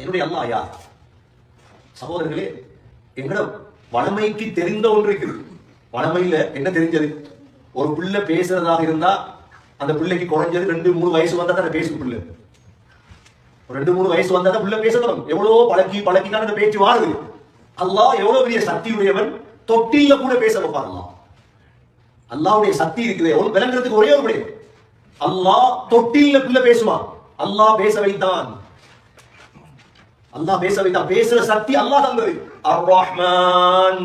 என்னுடைய அம்மா யார்? சகோதரர்களே எங்கட வளமைக்கு தெரிந்த ஒன்று இருக்குது. வளமையில என்ன தெரிஞ்சது? ஒரு பிள்ளை பேசுறதாக இருந்தா அந்த பிள்ளைக்கு குறைஞ்சது ரெண்டு மூணு வயசு வந்தா தான் பேசும் பிள்ளை. ரெண்டு மூணு வயசு வந்தா தான் பிள்ளை பேச தொடங்கும். எவ்வளவோ பழக்கி பழக்கி தான் அந்த பேச்சு வாழுது. அல்லாஹ் எவ்வளவு பெரிய சக்தி உடையவன் தொட்டியில கூட பேச வைப்பான் அல்லாவுடைய சக்தி இருக்குது. எவ்வளவு விளங்குறதுக்கு ஒரே ஒரு விடயம் அல்லாஹ் தொட்டியில பிள்ளை பேசுவான். அல்லாஹ் பேச வைத்தான். அல்லாஹ் பேச வைத்தான் பேசுற சக்தி அல்லாஹ் தந்தது அர் ரஹ்மான்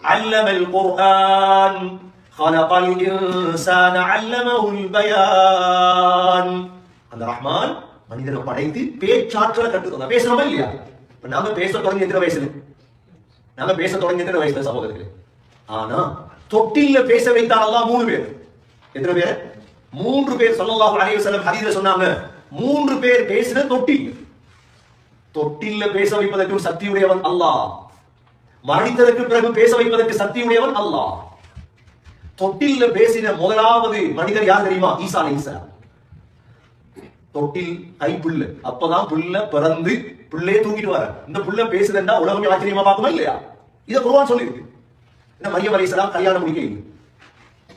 علم القرآن خلق الإنسان علمه البيان அந்த ரஹ்மான் மனிதனை படைத்து பேச்சாற்றலை கற்று தந்தா பேசுறோமா இல்லையா இப்ப நாங்க பேச தொடங்கி எத்தனை வயசுல நாங்க பேச தொடங்கி எத்தனை வயசுல சகோதரர்களே ஆனா தொட்டில்ல பேச வைத்தான் அல்லாஹ் மூணு பேர் எத்தனை பேர் மூன்று பேர் ஸல்லல்லாஹு அலைஹி வஸல்லம் ஹதீஸ்ல சொன்னாங்க மூன்று பேர் பேசின தொட்டில் தொட்டில்ல பேச வைப்பதற்கு ஒரு சக்தியுடையவன் அல்லாஹ் மரணித்ததற்கு பிறகு பேச வைப்பதற்கு சக்தியுடையவன் அல்லாஹ் தொட்டில்ல பேசின முதலாவது மனிதர் யார் தெரியுமா ஈசா அலைஹிஸ்ஸலாம் தொட்டில் கை புல்லு அப்பதான் புல்ல பிறந்து புள்ளையே தூக்கிட்டு வர இந்த புள்ள பேசுதுன்னா உலகமே ஆச்சரியமா பார்க்குமா இல்லையா இத குர்ஆன் சொல்லியிருக்கு இந்த மரியம் அலைஹிஸ்ஸலாம் கல்யாணம் முடிக்க இல்லை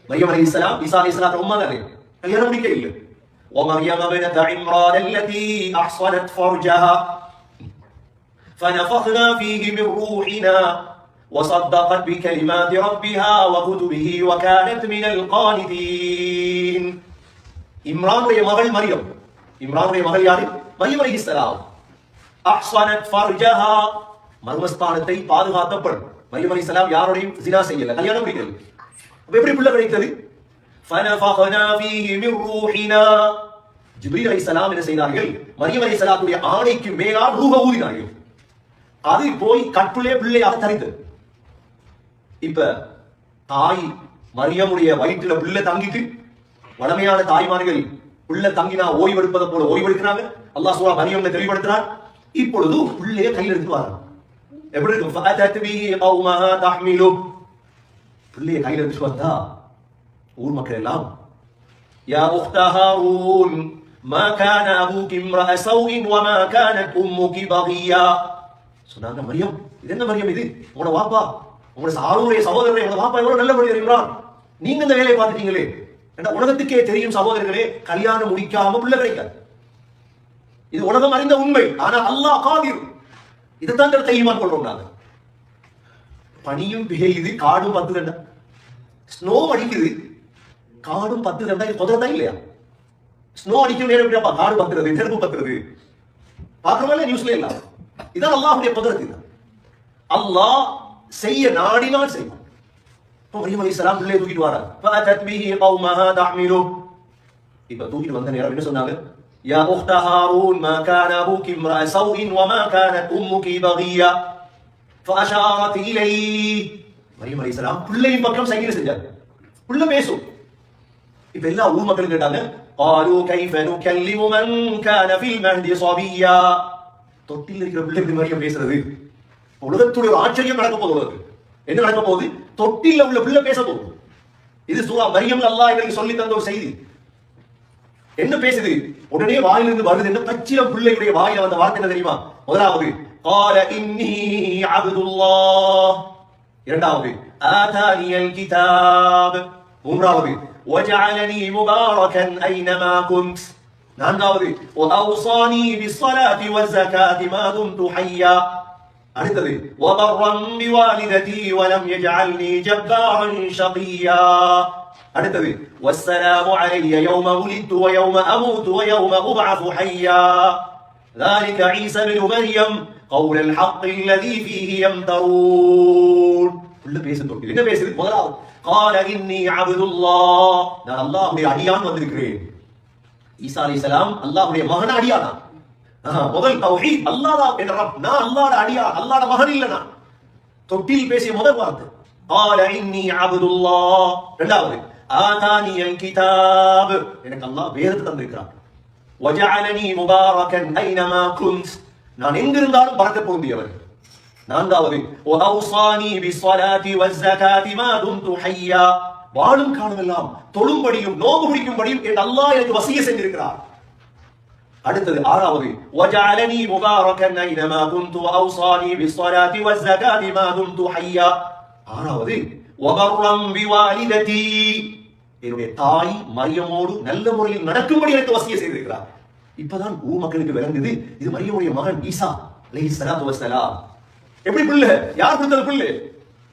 மரியம் அலைஹிஸ்ஸலாம் ஈசா அலைஹிஸ்ஸலாம் உம்மா தானே கல்யாணம் முடிக்க இல்லை ومريم ابنة عمران التي أحصنت فرجها فنفخنا فيه من روحنا وصدقت بكلمات ربها وكتبه وكانت من القانتين. إمران ري مغل مريم. إمران ري مغل يارب مريم عليه السلام. أحصنت فرجها. مرمى ستانتين بعد غاتب بر مريم عليه السلام يارو ريم زنا سيئلة قال يانو بيكل ويبري بلا بريك تلي فنفخنا فيه من روحنا جبريل عليه السلام من سيدان مريم عليه السلام تولي آنك ميلا روح أولي ناريو அது போய் கற்புலே பிள்ளையாக தரித்தது இப்ப தாய் மரியமுடைய வயிற்றுல பிள்ளை தங்கிட்டு வளமையான தாய்மார்கள் பிள்ளை தங்கினா ஓய்வெடுப்பதை போல ஓய்வெடுக்கிறாங்க அல்லாஹ் சூரா மரியம்ல தெளிவுபடுத்துறான் இப்பொழுது பிள்ளைய கையில் எடுத்து வராங்க எப்படி இருக்கும் فأتت به قومها تحمله பிள்ளைய கையில் எடுத்து வந்தா ஊர் மக்கள் எல்லாம் يا أخت هارون ما كان أبوك امرأ سوء وما كانت أمك بغيا சொன்னாங்க மரியம் இது என்ன மரியம் இது? உங்களோட வாப்பா உங்களோட சாருடைய சகோதரரை உங்களோட வாப்பா எவ்வளவு நல்ல மனிதர் இம்ரான் நீங்க இந்த வேலையை பார்த்துட்டீங்களே? ஏன்னா உலகத்துக்கே தெரியும் சகோதரர்களே கல்யாணம் முடிக்காம உள்ள கிடைக்காது. இது உலகம் அறிந்த உண்மை. ஆனா அல்லாஹ் காதிர். இதுதான் கருத்தை கொள்றோம் நாங்க பனியும் பெய்யுது காடும் பத்து தண்டா ஸ்னோ அடிக்குது காடும் பத்து தண்டா இது குதிரதா இல்லையா? ஸ்னோ அடிக்கும் நேரம் காடு பத்துறது நெருப்பு பத்துறது. பாக்குறோம்ல நியூஸ்ல இல்லாம இதான் அல்லாஹ்வுடைய குதிரத்து தான் அல்லாஹ் செய்ய நாடினால் செய்வான் இப்போ மரியம் அலைஹிஸ்ஸலாம் பிள்ளையை தூக்கிட்டு வராங்க فأتت به قومها تحمله இப்ப தூக்கிட்டு வந்த நேரம் என்ன சொன்னாங்க يا أخت هارون ما كان أبوك امرأ سوء وما كانت أمك بغيا فأشارت إليه மரியம் அலைஹிஸ்ஸலாம் பிள்ளையின் பக்கம் சைகை செஞ்சாங்க புள்ள பேசும் இப்ப எல்லா ஊர் மக்களும் கேட்டாங்க قالوا كيف نكلم من كان في المهد صبيا தொட்டில் இருக்கிற பிள்ளை இப்படி மரியம் பேசுறது உலகத்துடைய ஒரு ஆச்சரியம் நடக்க போகுது உலகத்துக்கு. என்ன நடக்க போகுது தொட்டில உள்ள பிள்ளை பேச போகுது இது சூரா மரியம் அல்லாஹ் எங்களுக்கு சொல்லி தந்த ஒரு செய்தி என்ன பேசுது உடனே வாயிலிருந்து வருது என்ன பச்சிலம் பிள்ளையுடைய வாயில வந்த வார்த்தை என்ன தெரியுமா முதலாவது قال إني عبد الله இரண்டாவது آتاني الكتاب மூன்றாவது وجعلني مباركا أينما كنت ನಾಂದಾವ್ರಿ وأوصاني بالصلاة والزكاة ما دمت حيا. അടുത്തത് وبرا بوالدتي ولم يجعلني جبارا شقيا. അടുത്തത് والسلام علي يوم ولدت ويوم أموت ويوم أبعث حيا. ذلك عيسى بن مريم قول الحق الذي فيه يمترون. Full pace തൊട്ടില്ല قال إني عبد الله. لا الله يعني عن ذكرين ஈசா அலைஹிஸ்ஸலாம் அல்லாஹ்வுடைய மகன் அடியானா ஆஹா, முதல் தௌஹீத் அல்லாஹ் தான் என்ற ரப் நான் அல்லாஹ்ட அடியான் அல்லாஹ்ட மகன் இல்ல நான் தொட்டில் பேசிய முதல் வார்த்தை قال إني عبد الله இரண்டாவது آتاني الكتاب எனக்கு அல்லாஹ் வேதத்தை தந்திருக்கிறான் وجعلني مباركا أينما كنت நான் எங்கிருந்தாலும் பறக்க பொருந்தியவர் நான்காவது وأوصاني بالصلاة والزكاة ما دمت حيا வாழும் காலமெல்லாம் தொழும்படியும் நோம்பு பிடிக்கும்படியும் என் அல்லாஹ் எனக்கு வசிய செஞ்சிருக்கிறார் அடுத்தது ஆறாவது وجعلني مباركا اينما كنت واوصاني بالصلاه والزكاه ما دمت حيا ஆறாவது وبرا بوالدتي என்னுடைய தாய் மரியமோடு நல்ல முறையில் நடக்கும்படி எனக்கு வசிய செய்திருக்கிறார் இப்பதான் ஊர் மக்களுக்கு விளங்குது இது மரியமுடைய மகன் ஈசா அலைஹி ஸலாத்து வஸ்ஸலாம் எப்படி பிள்ளை யார் கொடுத்தது பிள்ளை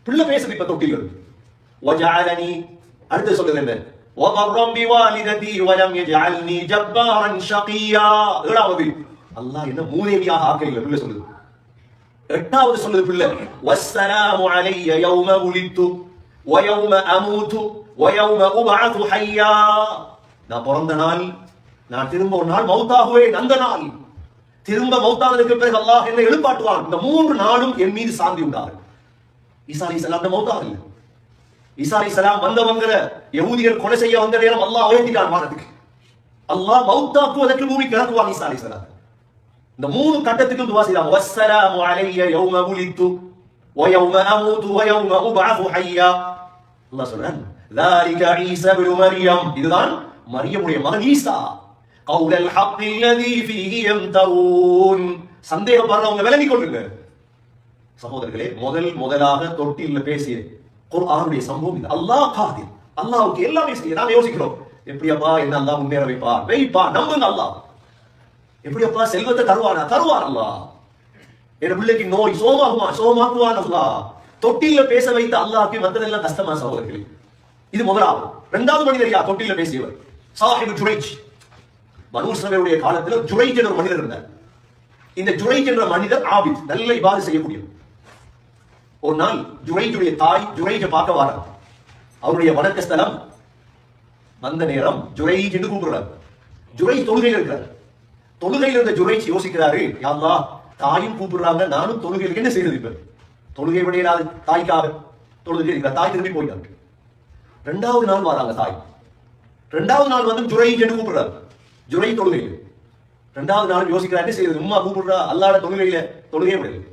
பிள்ளை பேசுது இப்ப தொட்டில் இருந்து وجعلني அடுத்து சொல்லுது என்ன وبرا بوالدتي ولم يجعلني جبارا شقيا ஏழாவது அல்லாஹ் என்ன மூதேவியாக ஆக்கல பிள்ளை சொல்லுது எட்டாவது சொல்லுது பிள்ளை والسلام علي يوم ولدت ويوم اموت ويوم ابعث حيا நான் பிறந்த நாள் நான் திரும்ப ஒரு நாள் மௌத்தாகுவேன் அந்த நாள் திரும்ப மௌத்தானதுக்கு பிறகு அல்லாஹ் என்னை எழுப்பாட்டுவான் இந்த மூன்று நாளும் என் மீது சாந்தி உண்டாரு ஈசா அலி சலாம் மௌத்தாக இல்லை ஈசா அலி சலாம் வந்தவங்கிற யகூதிகள் கொலை செய்ய வந்த நேரம் அல்லாஹ் உயர்த்திட்டான் வானத்துக்கு அல்லாஹ் மௌத்தாக்குவதற்கு பூமி கிடக்குவான் ஈசா அலி சலாம் இந்த மூணு கட்டத்துக்கும் துவா செய்தாங்க வஸ்ஸலாமு அலைய யௌம உலித்து ويوم أموت ويوم أبعث حيا அல்லாஹ் சொல்றான் ذلك عيسى ابن مريم இதுதான் மரியமுடைய மகன் ஈசா قول الحق الذي فيه يمترون சந்தேகப்படுறவங்க விளங்கிக் கொள்ளுங்க சகோதரர்களே முதல் முதலாக தொட்டில்ல பேசிய குர்ஆனுடைய சம்பவம் இது அல்லாஹ் காதிர் அல்லாஹ்வுக்கு எல்லாமே செய்ய நாம யோசிக்கிறோம் எப்படியப்பா என்ன அல்லாஹ் முன்னேற வைப்பா வைப்பா நம்புங்க அல்லாஹ் எப்படியப்பா செல்வத்தை தருவானா தருவான் அல்லாஹ் என் பிள்ளைக்கு நோய் சோமாகுமா சோமாக்குவான் அல்லாஹ் தொட்டியில பேச வைத்த அல்லாஹ்க்கு வந்ததெல்லாம் கஷ்டமா சகோதரர்களே இது முதலாவது இரண்டாவது மனிதர் யார் தொட்டில்ல பேசியவர் சாஹிப் ஜுரைஜ் பனு காலத்தில் காலத்துல ஜுரைஜ் என்ற மனிதர் இருந்தார் இந்த ஜுரைஜ் என்ற மனிதர் ஆபித் நல்ல இபாது செய்யக்கூடியவர் ஒரு நாள் ஜுரைஜுடைய தாய் ஜுரைஜ பார்க்க வாரார் அவருடைய வணக்க ஸ்தலம் வந்த நேரம் ஜுரைஜ் என்று கூப்பிடுறார். ஜுரைஜ் தொழுகையில் இருக்கிறார். தொழுகையில் இருந்த ஜுரைஜ் யோசிக்கிறாரு யாருலா தாயும் கூப்பிடுறாங்க நானும் தொழுகையில் என்ன செய்யறது இப்ப? தொழுகை விடையிலாது தாய்க்காக தொழுகை இருக்கிறார் தாய் திரும்பி போயிட்டாங்க. ரெண்டாவது நாள் வராங்க தாய். ரெண்டாவது நாள் வந்து ஜுரைஜ் என்று கூப்பிடுறாரு. ஜுரை தொழுகையில். ரெண்டாவது நாள் யோசிக்கிறாரு என்ன செய்யறது? உமா கூப்பிடுறா அல்லாட தொழுகையில தொழுகை விடல.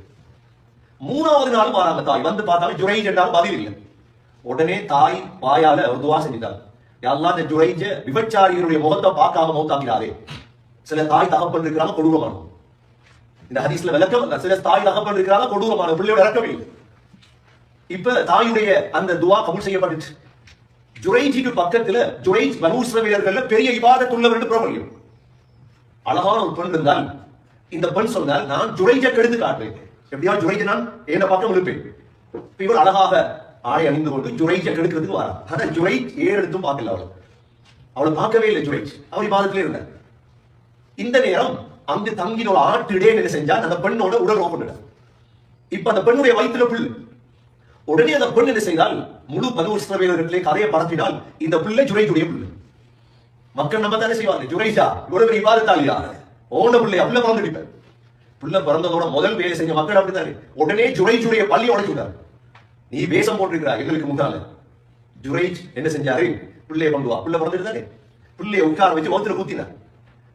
மூணாவது நாள் வராங்க தாய் வந்து பார்த்தாலும் ஜுரைஜ் என்றாலும் பதில் இல்லை. உடனே தாய் வாயால ஒரு துவா செஞ்சிட்டார். எல்லாம் இந்த ஜுரைஜ விபச்சாரியருடைய முகத்தை பார்க்காம மௌத்தாக்கிறாரே சில தாய் தகப்பன் இருக்கிறாங்க கொடூரமான இந்த ஹதீஸ்ல விளக்கம் சில தாய் தகப்பன் இருக்கிறாங்க கொடூரமான பிள்ளையோட இறக்கவே இல்லை. இப்ப தாயுடைய அந்த துவா கபூல் செய்யப்பட்டுச்சு. ஜுரைஜிக்கு பக்கத்துல ஜுரைஜ் பனூஸ்ரவியர்கள்ல பெரிய இபாதத் உள்ளவர் என்று பிரபல்யம் அழகான ஒரு பெண் இருந்தால் இந்த பெண் சொன்னால் நான் ஜுரைஜ கெடுத்து காட்டுறேன். எப்படியா ஜுரைஜ நான் என்ன பக்கம் இழுப்பேன் இவர் அழகாக ஆடை அணிந்து கொண்டு ஜுரைஜ கெடுக்கிறதுக்கு வரா. அதான் ஜுரைஜ் ஏறெடுத்தும் பார்க்கல அவளை. அவளை பார்க்கவே இல்லை ஜுரைஜ் அவர் பாதத்திலே இருந்தார் இந்த நேரம் அங்கு தங்கினோட ஆட்டு இடையே என்ன செஞ்சா அந்த பெண்ணோட உடல் ஓப்பன் இப்ப அந்த பெண்ணுடைய வயிற்றுல பிள்ளை உடனே அந்த பெண் என்ன செய்தால் முழு பனு இஸ்ரவேலர்களே கதையை பரப்பினால் இந்த பிள்ளை ஜுரைஜுடைய பிள்ளை மக்கள் நம்ம தானே செய்வாங்க. ஜுரைஜா இவ்வளவு பெரிய ஓன பிள்ளை அப்படில பிறந்து பிள்ளை பிறந்ததோட முதல் வேலை செஞ்ச மக்கள் அப்படித்தானே? உடனே ஜுரைஜுடைய பள்ளி உடைச்சு நீ வேஷம் போட்டிருக்கிறா எங்களுக்கு முன்னால. ஜுரைஜ் என்ன செஞ்சாரு? பிள்ளைய பங்குவா பிள்ளை பிறந்துட்டு தானே பிள்ளைய உட்கார வச்சு ஒருத்தர் குத்தினார்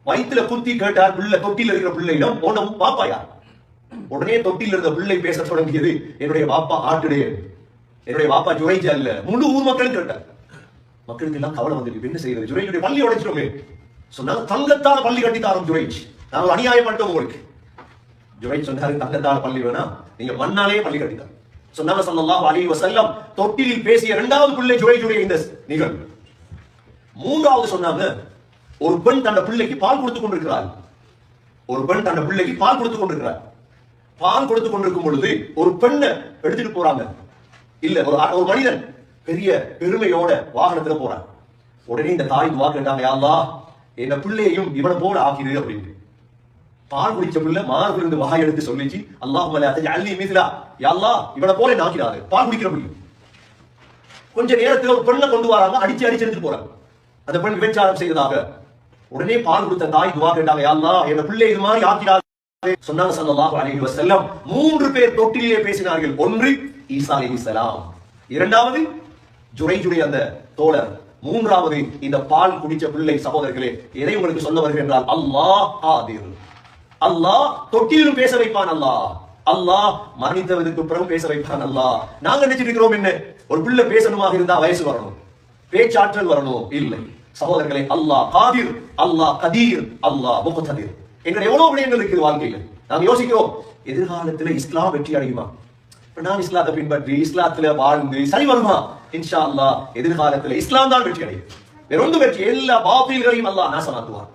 வயிற்றுல குத்தி கேட்டார் பிள்ளை தொட்டியில் இருக்கிற பிள்ளையிடம் போன பாப்பாயா உடனே தொட்டியில் இருந்த பிள்ளை பேச தொடங்கியது என்னுடைய பாப்பா ஆட்டுடைய என்னுடைய பாப்பா ஜுரைஜா இல்ல முழு ஊர் மக்களும் கேட்டார் மக்களுக்கு எல்லாம் கவலை வந்துருக்கு என்ன செய்யறது? ஜுரைஜுடைய பள்ளி உடைச்சிருமே சொன்னாங்க தங்கத்தான பள்ளி கட்டி தாரோம் ஜுரைஜ் நாங்கள் அநியாயம் பண்ணிட்டோம் உங்களுக்கு ஜுரைஜ் சொன்னாரு தங்கத்தான பள்ளி வேணா நீங்க மண்ணாலே பள்ளி கட்டித்தார் சொன்னவர் ஸல்லல்லாஹு அலைஹி வஸல்லம் தொட்டிலில் பேசிய இரண்டாவது பிள்ளை ஜுரைஜுடைய இந்த நிகழ்வு. மூன்றாவது சொன்னாங்க ஒரு பெண் தன் பிள்ளைக்கு பால் கொடுத்து கொண்டிருக்கிறாள். ஒரு பெண் தன் பிள்ளைக்கு பால் கொடுத்து கொண்டிருக்கிறார் பால் கொடுத்து கொண்டிருக்கும் பொழுது ஒரு பெண்ணை எடுத்துட்டு போறாங்க. இல்ல ஒரு ஒரு மனிதன் பெரிய பெருமையோட வாகனத்துல போறான். உடனே இந்த தாய் துவா கேட்டாங்க யா என்ன பிள்ளையையும் இவனை போல ஆக்கிடு அப்படின்னு பால் குடிச்ச பிள்ளை மார்பில் இருந்து வாய் எடுத்து சொல்லிச்சு. அல்லாஹ் மல அள்ளி மீதுலா யா இவனை போல நாக்கிறாரு பால் குடிக்கிற பிள்ளை கொஞ்ச நேரத்தில் ஒரு பெண்ணை கொண்டு வராங்க அடிச்சு அடிச்சு எடுத்துட்டு போறாங்க அந்த பெண் விபச்சாரம் செய்ததாக. உடனே பால் கொடுத்த தாய் துவா கேட்டாங்க யா என் பிள்ளை இது மாதிரி ஆக்கிறாரு சொன்னாங்க சல்லாஹ் அலைஹி வஸல்லம். மூன்று பேர் தொட்டிலே பேசினார்கள். ஒன்று ஈசா அலைஹிஸ்ஸலாம் இரண்டாவது ஜுரைஜுடைய அந்த தோழர். மூன்றாவது இந்த பால் குடிச்ச பிள்ளை சகோதரர்களே எதை உங்களுக்கு சொல்ல வருகிறேன் என்றால் அல்லாஹ் ஆதிர். அல்லாஹ் தொட்டிலும் பேச வைப்பான் அல்லாஹ். அல்லாஹ் மரணித்தவருக்கு பிறகு பேச வைப்பான் அல்லாஹ். நாங்க நினைச்சிருக்கிறோம் என்ன? ஒரு பிள்ளை பேசணுமாக இருந்தா வயசு வரணும். பேச்சாற்றல் வரணும். இல்லை. சகோதரர்களே அல்லாஹ் காதிர் அல்லாஹ் கதீர் அல்லாஹ் முகத்ததிர். எங்க எவ்வளவு விடயங்கள் இருக்குது வாழ்க்கையில்? நாம் யோசிக்கிறோம் எதிர்காலத்துல இஸ்லாம் வெற்றி அடையுமா? நான் இஸ்லாத்தை பின்பற்றி இஸ்லாத்துல வாழ்ந்து சரி வருமா? இன்ஷா அல்லா எதிர்காலத்துல இஸ்லாம் தான் வெற்றி அடையும். வேறொன்று வெற்றி எல்லா பாபில்களையும் அல்லாஹ் நாசமாக்குவான்.